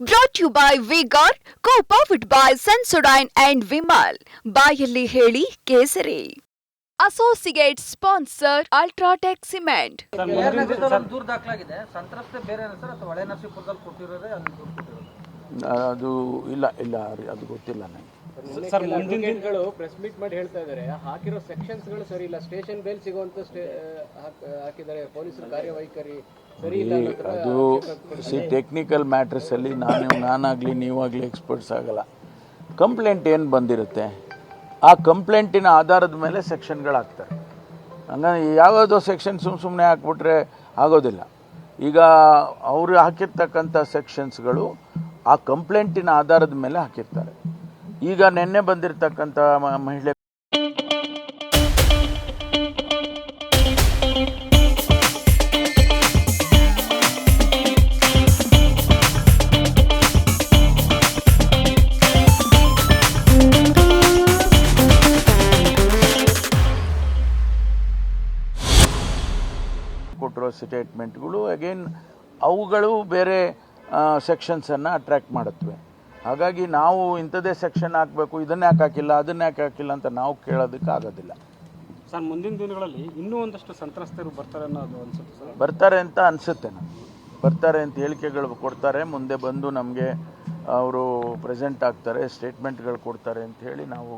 Brought you by vigor co powered by Sensodyne and Vimal ಬಾಯಲ್ಲಿ ಹೇಳಿ ಕೇಸರಿ. Associate sponsor UltraTech cement ದೂರ ದಾಖಲಾಗಿದೆ. ಸಂತ್ರಸ್ತೆ ಬೇರೆ ಸರ್ ಅಥವಾ ಹೊಳೆ ನರಸೀಪುರದಲ್ಲಿ ಕೊಟ್ಟಿರೋದೇ ಅಲ್ಲಿ ದೂರ ಕೊಟ್ಟಿರೋದು? ಅದು ಇಲ್ಲ ಇಲ್ಲ ಅದು ಗೊತ್ತಿಲ್ಲ ನನಗೆ ಸರ್ ಅಡ್ವೊಕೇಟ್ಗಳು ಪ್ರೆಸ್ ಮೀಟ್ ಮಾಡಿ ಹೇಳ್ತಾ ಇದ್ದಾರೆ. ಹಾಕಿರೋ ಸೆಕ್ಷನ್ಸ್ಗಳು ಸರಿ ಇಲ್ಲ. ಸ್ಟೇಷನ್ ಬೇಲ್ ಸಿಗುವಂತ ಹಾಕಿದ್ದಾರೆ. ಪೊಲೀಸರ ಕಾರ್ಯವೈಖರಿ ಸರಿ ಇಲ್ಲ ಅದು ಸಿ ಟೆಕ್ನಿಕಲ್ ಮ್ಯಾಟ್ರಸಲ್ಲಿ ನಾನು ನಾನಾಗಲಿ ನೀವಾಗಲಿ ಎಕ್ಸ್ಪರ್ಟ್ಸ್ ಆಗಲ್ಲ. ಕಂಪ್ಲೇಂಟ್ ಏನು ಬಂದಿರುತ್ತೆ? ಆ ಕಂಪ್ಲೇಂಟಿನ ಆಧಾರದ ಮೇಲೆ ಸೆಕ್ಷನ್ಗಳು ಹಾಕ್ತಾರೆ. ಹಂಗಾಗಿ ಯಾವುದೋ ಸೆಕ್ಷನ್ ಸುಮ್ಮ ಸುಮ್ಮನೆ ಹಾಕ್ಬಿಟ್ರೆ ಆಗೋದಿಲ್ಲ. ಈಗ ಅವರು ಹಾಕಿರ್ತಕ್ಕಂಥ ಸೆಕ್ಷನ್ಸ್ಗಳು ಆ ಕಂಪ್ಲೇಂಟಿನ ಆಧಾರದ ಮೇಲೆ ಹಾಕಿರ್ತಾರೆ. ಈಗ ನಿನ್ನೆ ಬಂದಿರತಕ್ಕಂಥ ಮಹಿಳೆ ಕೊಟ್ಟಿರೋ ಸ್ಟೇಟ್ಮೆಂಟ್ಗಳು ಅಗೇನ್ ಅವುಗಳು ಬೇರೆ ಸೆಕ್ಷನ್ಸನ್ನು ಅಟ್ರ್ಯಾಕ್ಟ್ ಮಾಡುತ್ತವೆ. ಹಾಗಾಗಿ ನಾವು ಇಂಥದ್ದೇ ಸೆಕ್ಷನ್ ಹಾಕಬೇಕು ಇದನ್ನ ಯಾಕೆ ಹಾಕಿಲ್ಲ ಅದನ್ನ ಯಾಕೆ ಹಾಕಿಲ್ಲ ಅಂತ ನಾವು ಕೇಳೋದಕ್ಕೆ ಆಗೋದಿಲ್ಲ. ಸರ್ ಮುಂದಿನ ದಿನಗಳಲ್ಲಿ ಇನ್ನೂ ಒಂದಷ್ಟು ಸಂತ್ರಸ್ತರು ಬರ್ತಾರೆ ಅನ್ನೋದು ಅನ್ಸುತ್ತೆ ಸರ್. ಬರ್ತಾರೆ ಅಂತ ಅನಿಸುತ್ತೆ ನಾನು ಬರ್ತಾರೆ ಅಂತ ಹೇಳಿಕೆಗಳು ಕೊಡ್ತಾರೆ ಮುಂದೆ ಬಂದು ನಮಗೆ ಅವರು ಪ್ರೆಸೆಂಟ್ ಆಗ್ತಾರೆ ಸ್ಟೇಟ್ಮೆಂಟ್ಗಳು ಕೊಡ್ತಾರೆ ಅಂತ ಹೇಳಿ ನಾವು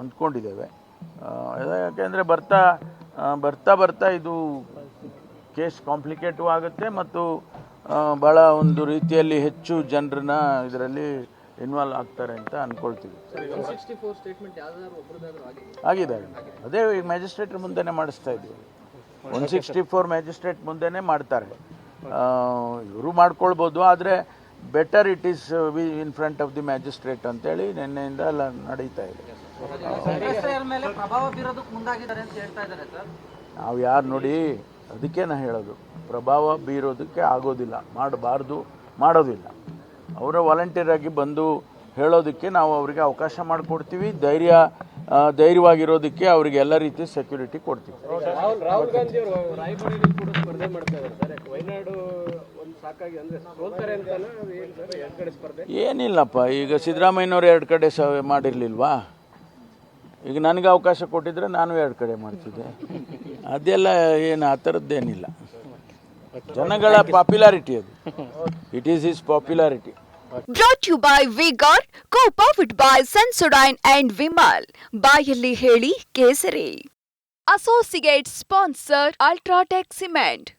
ಅಂದ್ಕೊಂಡಿದ್ದೇವೆ. ಯಾಕೆಂದರೆ ಬರ್ತಾ ಬರ್ತಾ ಬರ್ತಾ ಇದು ಕೇಸ್ ಕಾಂಪ್ಲಿಕೇಟು ಆಗುತ್ತೆ ಮತ್ತು ಭಾಳ ಒಂದು ರೀತಿಯಲ್ಲಿ ಹೆಚ್ಚು ಜನರನ್ನ ಇದರಲ್ಲಿ ಇನ್ವಾಲ್ವ್ ಆಗ್ತಾರೆ ಅಂತ ಅಂದ್ಕೊಳ್ತೀವಿ ಆಗಿದೆ. ಅದೇ ಈಗ ಮ್ಯಾಜಿಸ್ಟ್ರೇಟ್ ಮುಂದೆನೇ ಮಾಡಿಸ್ತಾ ಇದ್ದೀವಿ. ಒನ್ ಸಿಕ್ಸ್ಟಿ ಫೋರ್ ಮ್ಯಾಜಿಸ್ಟ್ರೇಟ್ ಮುಂದೆನೇ ಮಾಡ್ತಾರೆ. ಇವರು ಮಾಡ್ಕೊಳ್ಬೋದು ಆದರೆ better it is we in front of the magistrate ಅಂತೇಳಿ ನಿನ್ನೆಯಿಂದ ಎಲ್ಲ ನಡೀತಾ ಇದೆ. ಸಂತ್ರಸ್ತೆಯರ ಮೇಲೆ ಪ್ರಭಾವ ಬೀರೋದಕ್ಕೆ ಮುಂದಾಗಿದ್ದಾರೆ ಅಂತ ಹೇಳ್ತಾ ಇದ್ದಾರೆ ಸರ್. ನಾವು ಯಾರು ನೋಡಿ ಅದಕ್ಕೆ ನಾನು ಹೇಳೋದು ಪ್ರಭಾವ ಬೀರೋದಕ್ಕೆ ಆಗೋದಿಲ್ಲ ಮಾಡಬಾರ್ದು ಮಾಡೋದಿಲ್ಲ. ಅವರ ವಾಲಂಟಿಯರ್ ಆಗಿ ಬಂದು ಹೇಳೋದಕ್ಕೆ ನಾವು ಅವರಿಗೆ ಅವಕಾಶ ಮಾಡಿಕೊಡ್ತೀವಿ ಧೈರ್ಯ ಧೈರ್ಯವಾಗಿರೋದಕ್ಕೆ ಅವರಿಗೆ ಎಲ್ಲ ರೀತಿ ಸೆಕ್ಯೂರಿಟಿ ಕೊಡ್ತೀವಿ. ರಾಹುಲ್ ರಾಹುಲ್ ಗಾಂಧಿ ಅವರು ರಾಯಬರೇಲಿ ಕೂಡ ಸ್ಪರ್ಧೆ ಮಾಡ್ತಾ ಇದ್ದಾರೆ ಸರ್. ಯಾಕೆ ವಯನಾಡು ಒಂದು ಸಾಕಾಗಿ ಅಂದ್ರೆ ಸೋಲ್ತಾರೆ ಅಂತಾನ? ಏನು ಸರ್? ಎರಡು ಕಡೆ ಸ್ಪರ್ಧೆ? ಏನಿಲ್ಲಪ್ಪ ಈಗ ಸಿದ್ದರಾಮಯ್ಯನವರು ಎರಡು ಕಡೆ ಸ ಮಾಡಿರಲಿಲ್ವಾ? ಈಗ ನನಗೆ ಅವಕಾಶ ಕೊಟ್ಟಿದ್ರೆ ನಾನು ಎರಡು ಕಡೆ ಮಾಡ್ತಿದ್ದೆ. ಅದೆಲ್ಲ ಏನು, ಆ ಥರದ್ದೇನಿಲ್ಲ. ಜನಗಳ ಪಾಪ್ಯುಲಾರಿಟಿ ಅದು. It is is popularity brought you by vigor co powered by ಸನ್ಸುಡೈನ್ and Vimal ಬಾಯಲ್ಲಿ ಹೇಳಿ ಕೇಸರಿ. Associate sponsor UltraTech cement